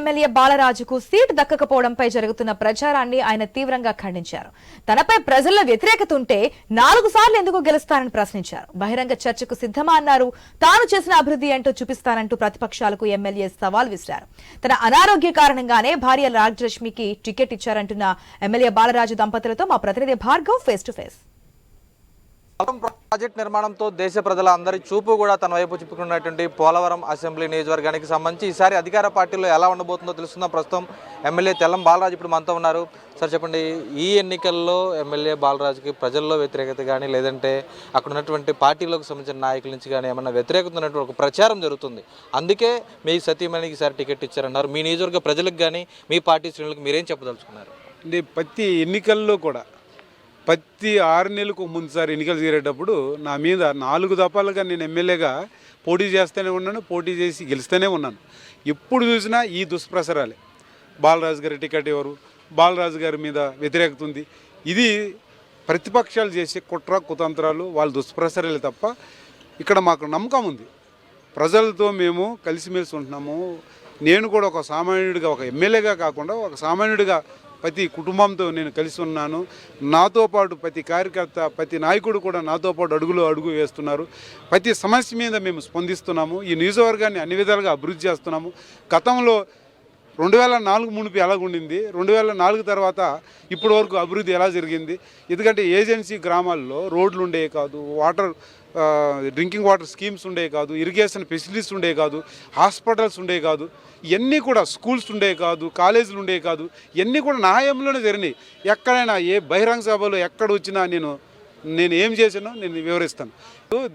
MLA బాలరాజుకు seat దక్కకపోవడంపై జరుగుతున్న ప్రచారాన్ని ఆయన తీవ్రంగా ఖండించారు. తనపై ప్రజల్లో వ్యతిరేకత ఉంటే నాలుగు సార్లు ఎందుకు గెలుస్తారని ప్రశ్నించారు. బహిరంగ చర్చకు సిద్ధమా అన్నారు. తాను చేసిన అభివృద్ధి ఏంటో చూపిస్తానంటూ ప్రతిపక్షాలకు ఎమ్మెల్యే సవాల్ విసిరారు. తన అనారోగ్య కారణంగానే భార్య రాజలక్ష్మికి టికెట్ ఇచ్చారంటున్న ఎమ్మెల్యే బాలరాజు దంపతులతో మా ప్రతినిధి Bhargav face to face Polavaram project నిర్మాణంతో దేశ ప్రజల అందరి చూపు కూడా తన వైపు చిప్పుకున్నటువంటి పోలవరం అసెంబ్లీ నియోజకవర్గానికి సంబంధించి ఈసారి అధికార పార్టీలో ఎలా ఉండబోతుందో తెలుస్తుందో ప్రస్తుతం ఎమ్మెల్యే తెల్లం బాలరాజు ఇప్పుడు మనతో ఉన్నారు. సార్ చెప్పండి ఈ ఎన్నికల్లో ఎమ్మెల్యే బాలరాజుకి ప్రజల్లో వ్యతిరేకత కానీ లేదంటే అక్కడ ఉన్నటువంటి పార్టీలకు సంబంధించిన నాయకుల నుంచి కానీ ఏమన్నా వ్యతిరేకత ఉన్నటువంటి ఒక ప్రచారం జరుగుతుంది. అందుకే మీ సతీమణికి ఈసారి టికెట్ ఇచ్చారన్నారు. మీ నియోజకవర్గ ప్రజలకు కానీ మీ పార్టీ శ్రేణులకు మీరేం చెప్పదలుచుకున్నారు? ప్రతి ఎన్నికల్లో కూడా ప్రతి ఆరు నెలలకు ముందుసారి ఎన్నికలు చేరేటప్పుడు నా మీద నాలుగు దఫాలుగా నేను ఎమ్మెల్యేగా పోటీ చేస్తూనే ఉన్నాను పోటీ చేసి గెలుస్తూనే ఉన్నాను. ఎప్పుడు చూసినా ఈ దుష్ప్రసరాలే బాలరాజు గారి టికెట్ ఎవరు? బాలరాజు గారి మీద వ్యతిరేకత ఉంది. ఇది ప్రతిపక్షాలు చేసే కుట్ర కుతంత్రాలు వాళ్ళ దుష్ప్రసరాలే తప్ప ఇక్కడ మాకు నమ్మకం ఉంది. ప్రజలతో మేము కలిసిమెలిసి ఉంటున్నాము. నేను కూడా ఒక సామాన్యుడిగా ఒక ఎమ్మెల్యేగా కాకుండా ఒక సామాన్యుడిగా ప్రతి కుటుంబంతో నేను కలిసి ఉన్నాను. నాతో పాటు ప్రతి కార్యకర్త ప్రతి నాయకుడు కూడా నాతో పాటు అడుగులు అడుగు వేస్తున్నారు. ప్రతి సమస్య మీద మేము స్పందిస్తున్నాము. ఈ నియోజకవర్గాన్ని అన్ని విధాలుగా అభివృద్ధి చేస్తున్నాము. గతంలో రెండు వేల నాలుగు మునిపి ఎలాగుండింది? రెండు వేల నాలుగు తర్వాత ఇప్పటి వరకు అభివృద్ధి ఎలా జరిగింది? ఎందుకంటే ఏజెన్సీ గ్రామాల్లో రోడ్లు ఉండేవి కాదు వాటర్ డ్రింకింగ్ వాటర్ స్కీమ్స్ ఉండేవి కాదు ఇరిగేషన్ ఫెసిలిటీస్ ఉండేవి కాదు హాస్పిటల్స్ ఉండేవి కాదు ఇవన్నీ కూడా స్కూల్స్ ఉండేవి కాదు కాలేజీలు ఉండేవి కాదు ఇవన్నీ కూడా నా హయాంలోనే జరిగినాయి. ఎక్కడైనా ఏ బహిరంగ సభలో ఎక్కడ వచ్చినా నేను నేను ఏం చేశానో నేను వివరిస్తాను.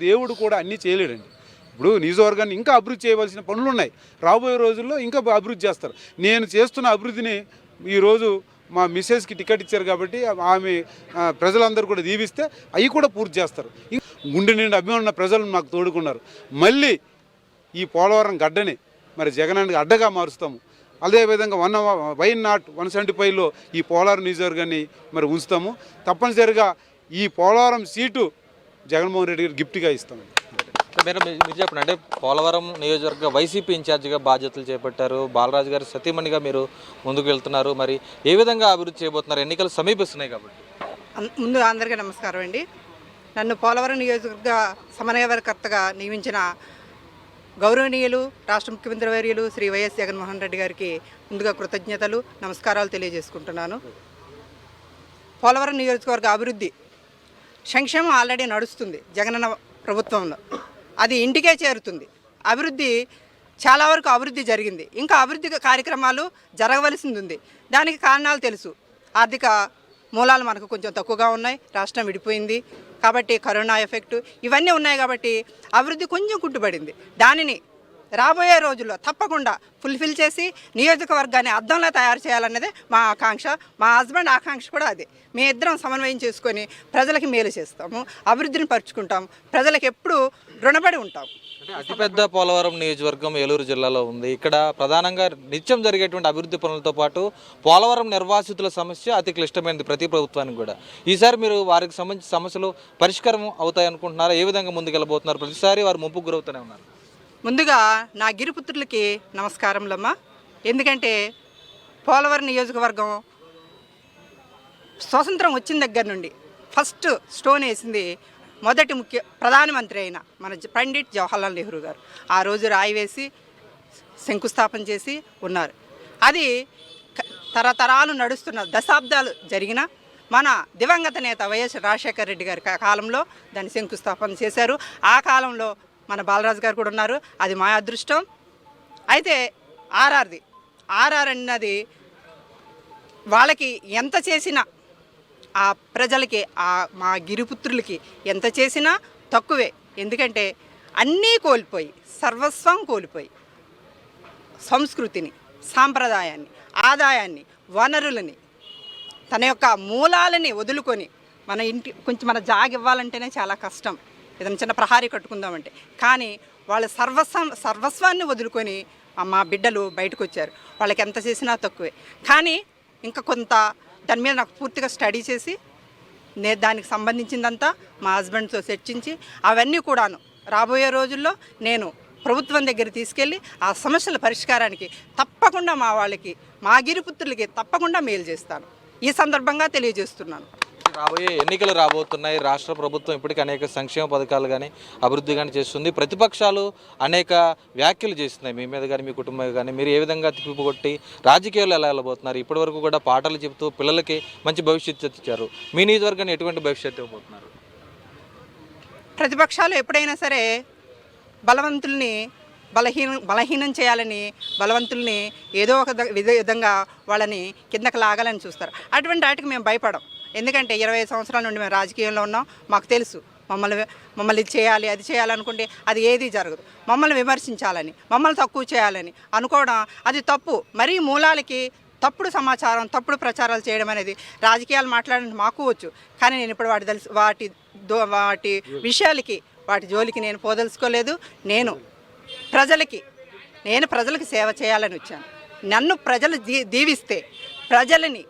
దేవుడు కూడా అన్నీ చేయలేడండి. ఇప్పుడు నియోజకవర్గాన్ని ఇంకా అభివృద్ధి చేయవలసిన పనులు ఉన్నాయి రాబోయే రోజుల్లో ఇంకా అభివృద్ధి చేస్తారు. నేను చేస్తున్న అభివృద్ధిని ఈరోజు మా మిస్సెస్కి టికెట్ ఇచ్చారు కాబట్టి ఆమె ప్రజలందరూ కూడా దీవిస్తే అవి కూడా పూర్తి చేస్తారు. గుండె నిండి అభిమానున్న ప్రజలు నాకు తోడుకున్నారు. మళ్ళీ ఈ పోలవరం గడ్డని మరి జగనానికి అడ్డగా మారుస్తాము. అదేవిధంగా one why not one seventy ఫైవ్లో ఈ పోలవరం నియోజకవర్గాన్ని మరి ఉంచుతాము. తప్పనిసరిగా ఈ పోలవరం సీటు జగన్మోహన్ రెడ్డి గారు గిఫ్ట్గా ఇస్తాము అంటే మీరు మీరు చెప్పండి. అంటే పోలవరం నియోజకవర్గ వైసీపీ ఇన్ఛార్జిగా బాధ్యతలు చేపట్టారు. బాలరాజు గారు సతీమణిగా మీరు ముందుకు వెళ్తున్నారు. మరి ఏ విధంగా అభివృద్ధి చేయబోతున్నారు? ఎన్నికలు సమీపిస్తున్నాయి కాబట్టి. అన్- ముందు అందరికీ నమస్కారం అండి. నన్ను పోలవరం నియోజకవర్గ సమన్వయకర్తగా నియమించిన గౌరవనీయులు రాష్ట్ర ముఖ్యమంత్రి వర్యులు శ్రీ వైఎస్ జగన్మోహన్ రెడ్డి గారికి ముందుగా కృతజ్ఞతలు నమస్కారాలు తెలియజేసుకుంటున్నాను. పోలవరం నియోజకవర్గ అభివృద్ధి సంక్షేమం ఆల్రెడీ నడుస్తుంది జగనన్న ప్రభుత్వంలో. అది ఇంటికే చేరుతుంది. అభివృద్ధి చాలా వరకు అభివృద్ధి జరిగింది. ఇంకా అభివృద్ధి కార్యక్రమాలు జరగవలసింది ఉంది దానికి కారణాలు తెలుసు. ఆర్థిక మూలాలు మనకు కొంచెం తక్కువగా ఉన్నాయి. రాష్ట్రం విడిపోయింది. కాబట్టి కరోనా ఎఫెక్ట్ ఇవన్నీ ఉన్నాయి కాబట్టి అభివృద్ధి కొంచెం కుంటుపడింది. దానిని రాబోయే రోజుల్లో తప్పకుండా ఫుల్ఫిల్ చేసి నియోజకవర్గాన్ని అద్దంలా తయారు చేయాలన్నదే మా ఆకాంక్ష. మా హస్బెండ్ ఆకాంక్ష కూడా అదే. మీ ఇద్దరం సమన్వయం చేసుకొని ప్రజలకి మేలు చేస్తాము అభివృద్ధిని పరుచుకుంటాం ప్రజలకు ఎప్పుడు రుణపడి ఉంటాం అతిపెద్ద పోలవరం నియోజకవర్గం ఏలూరు జిల్లాలో ఉంది. ఇక్కడ ప్రధానంగా నిత్యం జరిగేటువంటి అభివృద్ధి పనులతో పాటు పోలవరం నిర్వాసితుల సమస్య అతి క్లిష్టమైనది ప్రతి ప్రభుత్వానికి కూడా. ఈసారి మీరు వారికి సంబంధించిన సమస్యలు పరిష్కారం అవుతాయి అనుకుంటున్నారా ఏ విధంగా ముందుకెళ్ళబోతున్నారు? ప్రతిసారి వారు ముప్పు గురవుతూనే ఉన్నారు. ముందుగా నా గిరిపుత్రులకి నమస్కారములమ్మ. ఎందుకంటే పోలవరం నియోజకవర్గం స్వతంత్రం వచ్చిన దగ్గర నుండి ఫస్ట్ స్టోన్ వేసింది మొదటి ముఖ్య ప్రధానమంత్రి అయిన మన పండిట్ జవహర్లాల్ నెహ్రూ గారు. ఆ రోజు రాయి వేసి శంకుస్థాపన చేసి ఉన్నారు. అది తరతరాలు నడుస్తున్న దశాబ్దాలు జరిగిన మన దివంగత నేత వైఎస్ రాజశేఖర రెడ్డి గారి కా- కాలంలో దాన్ని శంకుస్థాపన చేశారు. ఆ కాలంలో మన బాలరాజు గారు కూడా ఉన్నారు. అది మా అదృష్టం. అయితే ఆర్ఆర్ది ఆర్ఆర్ అన్నది వాళ్ళకి ఎంత చేసినా ఆ ప్రజలకి ఆ మా గిరిపుత్రులకి ఎంత చేసినా తక్కువే. ఎందుకంటే అన్నీ కోల్పోయి సర్వస్వం కోల్పోయి సంస్కృతిని సాంప్రదాయాన్ని ఆదాయాన్ని వనరులని తన యొక్క మూలాలని వదులుకొని మన ఇంటి కొంచెం మన జాగ ఇవ్వాలంటేనే చాలా కష్టం. ఏదైనా చిన్న ప్రహారీ కట్టుకుందామంటే. కానీ వాళ్ళ సర్వస్వ సర్వస్వాన్ని వదులుకొని మా బిడ్డలు బయటకు వచ్చారు వాళ్ళకి ఎంత చేసినా తక్కువే. కానీ ఇంకా కొంత దాని మీద నాకు పూర్తిగా స్టడీ చేసి నేను దానికి సంబంధించిందంతా మా హస్బెండ్తో చర్చించి అవన్నీ కూడాను రాబోయే రోజుల్లో నేను ప్రభుత్వం దగ్గర తీసుకెళ్ళి ఆ సమస్యల పరిష్కారానికి తప్పకుండా మా వాళ్ళకి మా గిరిపుత్రులకి తప్పకుండా మేలు చేస్తాను. ఈ సందర్భంగా తెలియజేస్తున్నాను. రాబోయే ఎన్నికలు రాబోతున్నాయి. రాష్ట్ర ప్రభుత్వం ఇప్పటికీ అనేక సంక్షేమ పథకాలు కానీ అభివృద్ధి కానీ చేస్తుంది. ప్రతిపక్షాలు అనేక వ్యాఖ్యలు చేస్తున్నాయి. మీ మీద కానీ మీ కుటుంబం కానీ మీరు ఏ విధంగా తిప్పికొట్టి రాజకీయాలు ఎలా వెళ్ళబోతున్నారు? ఇప్పటి వరకు కూడా పాటలు చెబుతూ పిల్లలకి మంచి భవిష్యత్తు ఇచ్చారు మీ నియోజకవర్గాన్ని ఎటువంటి భవిష్యత్తు ఇవ్వబోతున్నారు? ప్రతిపక్షాలు ఎప్పుడైనా సరే బలవంతుల్ని బలహీనం బలహీనం చేయాలని బలవంతుల్ని ఏదో ఒక విధ- విధంగా వాళ్ళని కిందకు లాగాలని చూస్తారు. అటువంటి వాటికి మేము భయపడం. ఎందుకంటే ఇరవై సంవత్సరాల నుండి మేము రాజకీయంలో ఉన్నాం. మాకు తెలుసు మమ్మల్ని మమ్మల్ని ఇది చేయాలి అది చేయాలనుకుంటే అది ఏది జరగదు. మమ్మల్ని విమర్శించాలని మమ్మల్ని తక్కువ చేయాలని అనుకోవడం అది తప్పు. మరీ మూలాలకి తప్పుడు సమాచారం తప్పుడు ప్రచారాలు చేయడం అనేది రాజకీయాలు మాట్లాడడం మాకు వచ్చు. కానీ నేను ఇప్పుడు వాటి తెలుసు వాటి దో- వాటి విషయాలకి వాటి జోలికి నేను పోదలుచుకోలేదు. నేను ప్రజలకి నేను ప్రజలకు సేవ చేయాలని వచ్చాను. నన్ను ప్రజలు దీ దీవిస్తే ప్రజలని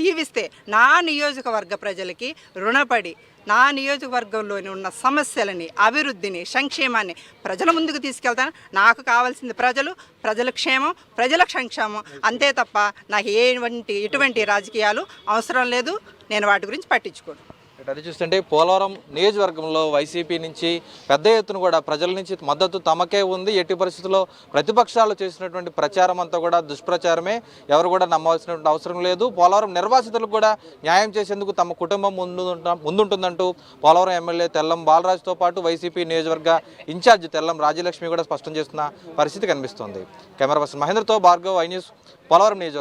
దీవిస్తే నా నియోజకవర్గ ప్రజలకి రుణపడి నా నియోజకవర్గంలోని ఉన్న సమస్యలని అభివృద్ధిని సంక్షేమాన్ని ప్రజల ముందుకు తీసుకెళ్తాను. నాకు కావాల్సింది ప్రజలు ప్రజల క్షేమం ప్రజల సంక్షేమం. అంతే తప్ప నాకు ఎటువంటి ఎటువంటి రాజకీయాలు అవసరం లేదు. నేను వాటి గురించి పట్టించుకోను. అది చూస్తుంటే పోలవరం నియోజకవర్గంలో వైసీపీ నుంచి పెద్ద ఎత్తున కూడా ప్రజల నుంచి మద్దతు తమకే ఉంది. ఎట్టి పరిస్థితుల్లో ప్రతిపక్షాలు చేసినటువంటి ప్రచారం అంతా కూడా దుష్ప్రచారమే. ఎవరు కూడా నమ్మవలసినటువంటి అవసరం లేదు. పోలవరం నిర్వాసితులకు కూడా న్యాయం చేసేందుకు తమ కుటుంబం ముందు ముందుంటుందంటూ పోలవరం ఎమ్మెల్యే తెల్లం బాలరాజుతో పాటు వైసీపీ నియోజకవర్గ ఇన్ఛార్జ్ తెల్లం రాజ్యలక్ష్మి కూడా స్పష్టం చేస్తున్న పరిస్థితి కనిపిస్తోంది. కెమెరా పర్సన్ మహేంద్రతో భార్గవ్ ఐ న్యూస్ పోలవరం నియోజకవర్గం.